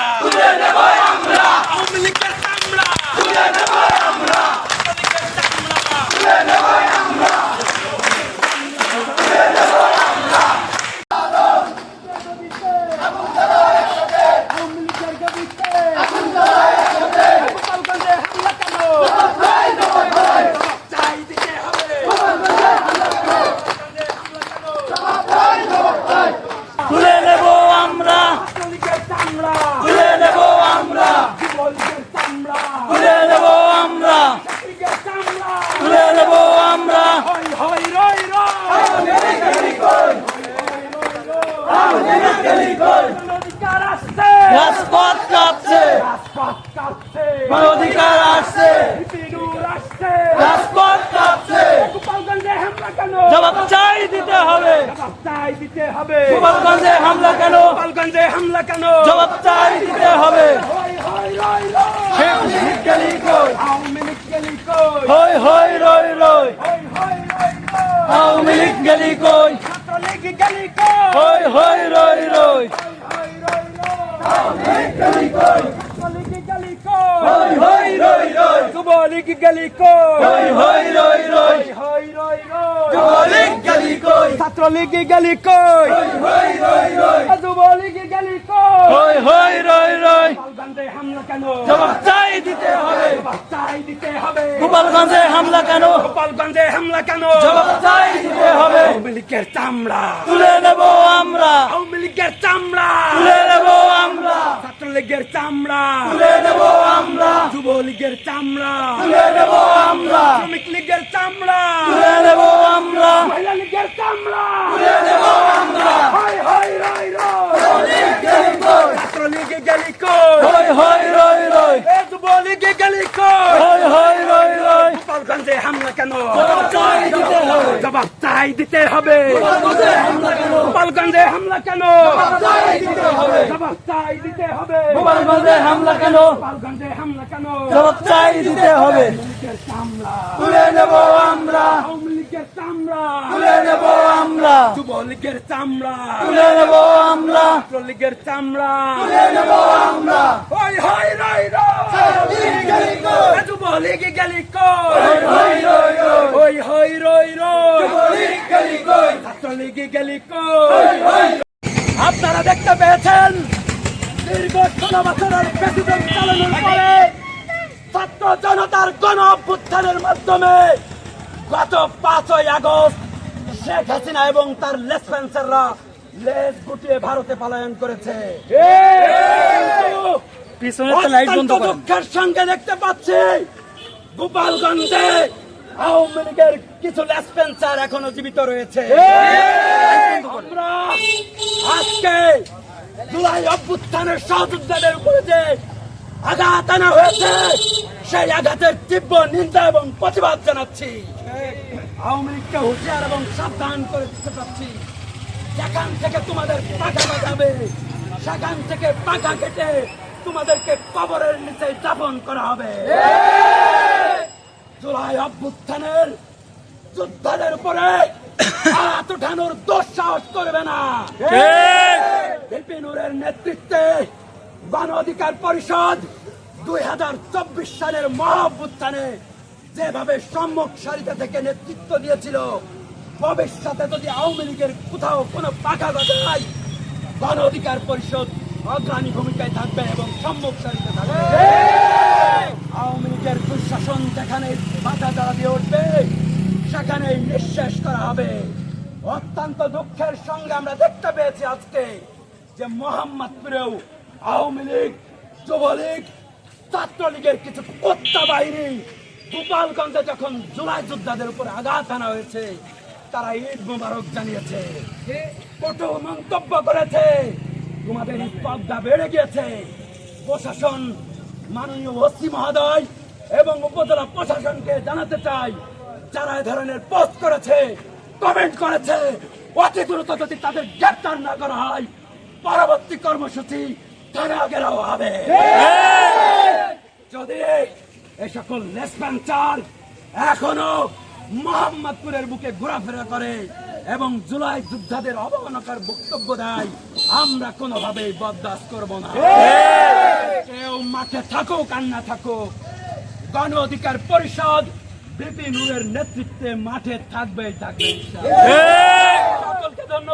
চামড়া আওয়ামী লীগের চামড়া চাই দিতে হবে তুলে নেব আমরা লীগের চামড়া তুলে নেব আমরা যুবলীগের চামড়া তুলে নেব আমরা লীগের চামড়া তুলে নেব আমরা হই হই রই রই অধিকার আসছে রাজপথ কাঁপছে। রাজপথ কাঁপছে। অধিকার আসছে। আসছে রাজপথ কাঁপছে। গোপালগঞ্জে হামলা কেন? জবাব চাই দিতে হবে। জবাব চাই দিতে হবে। গোপালগঞ্জে হামলা কেন? গোপালগঞ্জে হামলা কেন? জবাব চাই দিতে হবে। শেখ মুজিব গেলি কই? আওয়ামী লীগ গেলি কই? হই হই রই রই। হই হই রই রই। আওয়ামী লীগ গেলি কই? ছাত্রলীগ গেলি কই? হই হই রই রই। হই হই হই রই রই। যুবলীগ গেলি কই? হই হই রই রই রই যুবলীগ গেলি কই ছাত্রলীগ গেলি কই? যুবলীগ গেলি কই? হই রই রই। গোপালগঞ্জে হামলা কেন? জবাব চাই দিতে হবে। জবাব চাই দিতে হবে। গোপালগঞ্জে হামলা কেন? গোপালগঞ্জে হামলা কেন? জবাব চাই দিতে হবে। আওয়ামী লীগের চামড়া। তুলে নেব আমরা। আওয়ামী লীগের চামড়া। তুলে নেব ছাত্রলীগের চামড়া। তুলে নেব আমরা। যুবলীগের চামড়া। তুলে নেব আমরা। শ্রমিক লীগের চামড়া। তুলে নেব আমরা। মহিলা লীগের চামড়া। তুলে নেব আমরা। হাই হাই রাই রাই লীগ গেলি কই? ছাত্রলীগে গেলি কই? হই হই রই রই যুবলীগে গেলি কই? হই হই রই রই গোপালগঞ্জে হামলা কেন জবাব চাই দিতে হবে চাই দিতে হবে। গোপালগঞ্জে হামলা কেন? জবাব চাই দিতে হবে। গোপালগঞ্জে হামলা কেন? গোপালগঞ্জে হামলা কেন? জবাব চাই দিতে হবে। চামড়া। তুলে নেব আমরা। চামড়া। তুলে নেব আমরা। যুবলীগের চামড়া। তুলে নেব আমরা। ছাত্রলীগের চামড়া। তুলে নেব আমরা। গেলি কই? রই যুবলীগে গেলি কই হই রই রই হই হই রই রই লীগ গেলি কই ছাত্রলীগে গেলি আপনারা দেখতে পেয়েছেন দীর্ঘ ষোলো বছরের প্রেসিডেন্ট চালানোর পরে ছাত্র জনতার গণ অভ্যুত্থানের মাধ্যমে গত পাঁচই আগস্ট শেখ হাসিনা এবং তার লেসপেন্সাররা লেজ গুটিয়ে ভারতে পলায়ন করেছে। পিছনে তো লাইট বন্ধ অত্যন্ত করেন। দুঃখের সঙ্গে দেখতে পাচ্ছি গোপালগঞ্জে আওয়ামী লীগের কিছু লেসপেন্সার এখনও জীবিত রয়েছে। আমরা আজকে জুলাই অভ্যুত্থানের সহযোদ্ধাদের উপরে যে আঘাত আনা হয়েছে সেই আঘাতের তীব্র নিন্দা এবং প্রতিবাদ জানাচ্ছি। আওয়ামী লীগকে হুঁশিয়ার এবং সাবধান করে দিতে চাচ্ছি। যেখান থেকে তোমাদের পাখা বাজাবে সেখান থেকে পাখা কেটে তোমাদেরকে কবরের নিচে দাপন করা হবে। জুলাই অভ্যুত্থানের যোদ্ধাদের উপরে হাত উঠানোর দুঃসাহস করবে না। বিপিনুরের নেতৃত্বে গণ অধিকার পরিষদ দুই হাজার চব্বিশ সালের মহাভ্যুত্থানে যেভাবে সম্মুখ সারিতে থেকে নেতৃত্ব দিয়েছিল ভবিষ্যতে যদি আওয়ামী লীগের কোথাও কোনো পাখা গজায় গণ অধিকার পরিষদ অগ্রণী ভূমিকায় থাকবে এবং সম্মুখ সারিতে থাকবে। আওয়ামী লীগের দুঃশাসন যেখানে বাধা দ্বারা দিয়ে উঠবে সেখানেই নিঃশেষ করা হবে। অত্যন্ত দুঃখের সঙ্গে আমরা দেখতে পেয়েছি আজকে যে মোহাম্মদপুরেও আওয়ামী লীগ, যুবলীগ, ছাত্রলীগের কিছু কোত্তা বাহিনী গোপালগঞ্জে যখন জুলাই যোদ্ধাদের উপর আঘাত আনা হয়েছে, তারা ঈদ মোবারক জানিয়েছে। কটু মন্তব্য করেছে। তোমাদের স্পর্ধা বেড়ে গিয়েছে। প্রশাসন, মাননীয় ওসি মহোদয় এবং উপজেলা প্রশাসনকে জানাতে চাই যারা এ ধরনের পোস্ট করেছে কমেন্ট করেছে অতি দ্রুত যদি তাদের গ্রেপ্তার না করা হয় পরবর্তী কর্মসূচি থানা ঘেরাও হবে। যদি এই সকল এখনও মোহাম্মদপুরের বুকে ঘোরাফেরা করে এবং জুলাই যোদ্ধাদের অবমাননার বক্তব্য দেয় আমরা কোনোভাবেই বরদাস্ত করব না। কেউ মাঠে থাকুক আর না থাকুক গণ অধিকার পরিষদ বিপিন নূরের নেতৃত্বে মাঠে থাকবে থাকবে সকলকে ধন্যবাদ।